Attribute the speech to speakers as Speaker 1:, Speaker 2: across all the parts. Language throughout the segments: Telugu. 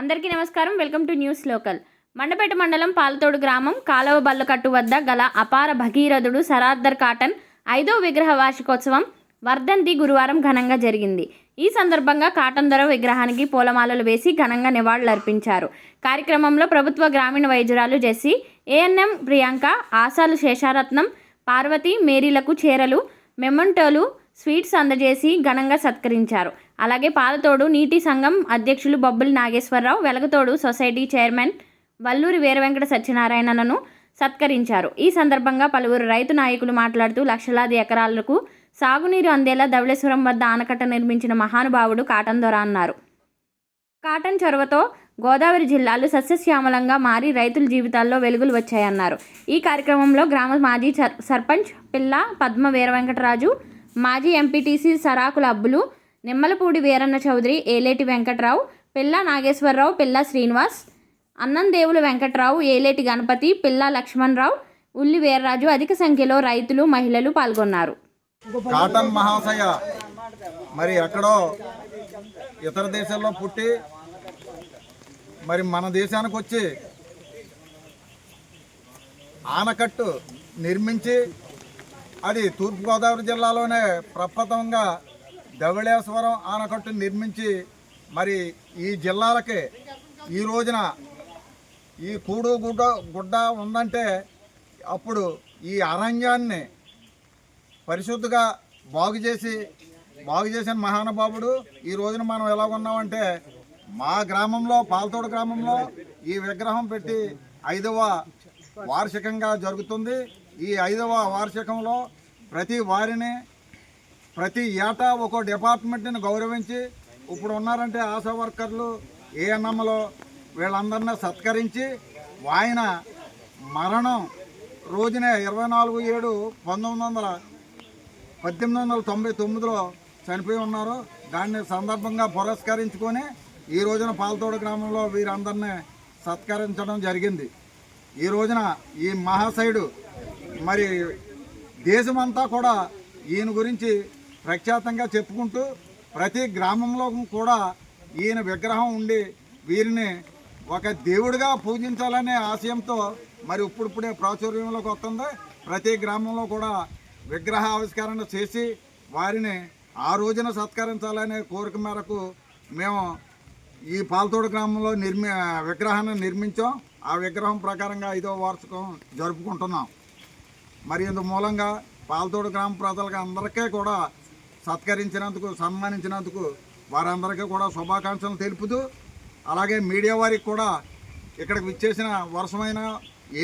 Speaker 1: అందరికీ నమస్కారం. Welcome to news local. Mandapeta మండలం పాలతోడు గ్రామం కాలవ బల్లకట్టు వద్ద గల అపార భగీరథుడు సరాద్దర్ కాటన్ ఐదో విగ్రహ వార్షికోత్సవం వర్ధంతి గురువారం ఘనంగా జరిగింది. ఈ సందర్భంగా కాటన్ ధర విగ్రహానికి పూలమాలలు వేసి ఘనంగా నివాళులర్పించారు కార్యక్రమంలో ప్రభుత్వ గ్రామీణ వైద్యురాలు జెస్సీ ఏఎన్ఎం ప్రియాంక ఆశాలు శేషారత్నం పార్వతి మేరీలకు చీరలు మెమంటోలు స్వీట్స్ అందజేసి ఘనంగా సత్కరించారు. అలాగే పాలతోడు నీటి సంఘం అధ్యక్షులు బొబ్బులి నాగేశ్వరరావు వెలగతోడు సొసైటీ చైర్మన్ వల్లూరి వీరవెంకట సత్యనారాయణలను సత్కరించారు. ఈ సందర్భంగా పలువురు రైతు నాయకులు మాట్లాడుతూ లక్షలాది ఎకరాలకు సాగునీరు అందేలా ధవళేశ్వరం వద్ద ఆనకట్ట నిర్మించిన మహానుభావుడు కాటన్ దొర అన్నారు. కాటన్ చొరవతో గోదావరి జిల్లాలు సస్యశ్యామలంగా మారి రైతుల జీవితాల్లో వెలుగులు వచ్చాయన్నారు. ఈ కార్యక్రమంలో గ్రామ మాజీ సర్- సర్పంచ్ పిల్ల పద్మ వీరవెంకటరాజు మాజీ ఎంపీటీసీ సరాకుల అబ్బులు నిమ్మలపూడి వీరన్న చౌదరి ఏలేటి వెంకట్రావు పిల్ల నాగేశ్వరరావు పిల్ల శ్రీనివాస్ అన్నందేవులు వెంకట్రావు ఏలేటి గణపతి పిల్ల లక్ష్మణరావు ఉల్లి వీర్రాజు అధిక సంఖ్యలో రైతులు మహిళలు పాల్గొన్నారు.
Speaker 2: కాటన్ మహాశయ మరి ఎక్కడో ఇతర దేశాల్లో పుట్టి మరి మన దేశానికి వచ్చి ఆనకట్టు నిర్మించి అది తూర్పుగోదావరి జిల్లాలోనే ప్రప్రథమంగా ధవళేశ్వరం ఆనకట్టు నిర్మించి మరి ఈ జిల్లాలకి ఈ రోజున ఈ కూడు గుడ్డ గుడ్డ ఉందంటే అప్పుడు ఈ అరణ్యాన్ని పరిశుద్ధిగా బాగు చేసి బాగు చేసిన మహానుభావుడు ఈ రోజున మనం ఎలా ఉన్నామంటే మా గ్రామంలో పాలతోడు గ్రామంలో ఈ విగ్రహం పెట్టి ఐదవ వార్షికంగా జరుగుతుంది. ఈ ఐదవ వార్షికంలో ప్రతి వారిని ప్రతి ఏటా ఒక్కో డిపార్ట్మెంట్ని గౌరవించి ఇప్పుడు ఉన్నారంటే ఆశా వర్కర్లు ఏఎన్ఎంలో వీళ్ళందరినీ సత్కరించి ఆయన మరణం రోజునే ఇరవై నాలుగు ఏడు పంతొమ్మిది వందల పద్దెనిమిది వందల తొంభై తొమ్మిదిలో చనిపోయి ఉన్నారు. దాన్ని సందర్భంగా పురస్కరించుకొని ఈ రోజున పాలతోడు గ్రామంలో వీరందరినీ సత్కరించడం జరిగింది. ఈ రోజున ఈ మహాశయుడు మరి దేశమంతా కూడా ఈయన గురించి ప్రఖ్యాతంగా చెప్పుకుంటూ ప్రతి గ్రామంలో కూడా ఈయన విగ్రహం ఉండి వీరిని ఒక దేవుడిగా పూజించాలనే ఆశయంతో మరి ఇప్పుడిప్పుడే ప్రాచుర్యంలోకి వస్తుంది. ప్రతి గ్రామంలో కూడా విగ్రహ ఆవిష్కరణ చేసి వారిని ఆ రోజున సత్కరించాలనే కోరిక మేరకు మేము ఈ పాలతోడు గ్రామంలో నిర్మి విగ్రహాన్ని నిర్మించాం. ఆ విగ్రహం ప్రకారంగా ఐదో వార్షికం జరుపుకుంటున్నాం. మరి ఇందు మూలంగా పాలతోడు గ్రామ ప్రజలకు అందరికీ కూడా సత్కరించినందుకు సన్మానించినందుకు వారందరికీ కూడా శుభాకాంక్షలు తెలుపుతూ అలాగే మీడియా వారికి కూడా ఇక్కడికి విచ్చేసిన వర్షమైన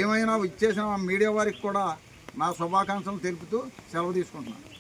Speaker 2: ఏమైనా విచ్చేసిన మీడియా వారికి కూడా నా శుభాకాంక్షలు తెలుపుతూ సెలవు తీసుకుంటున్నాను.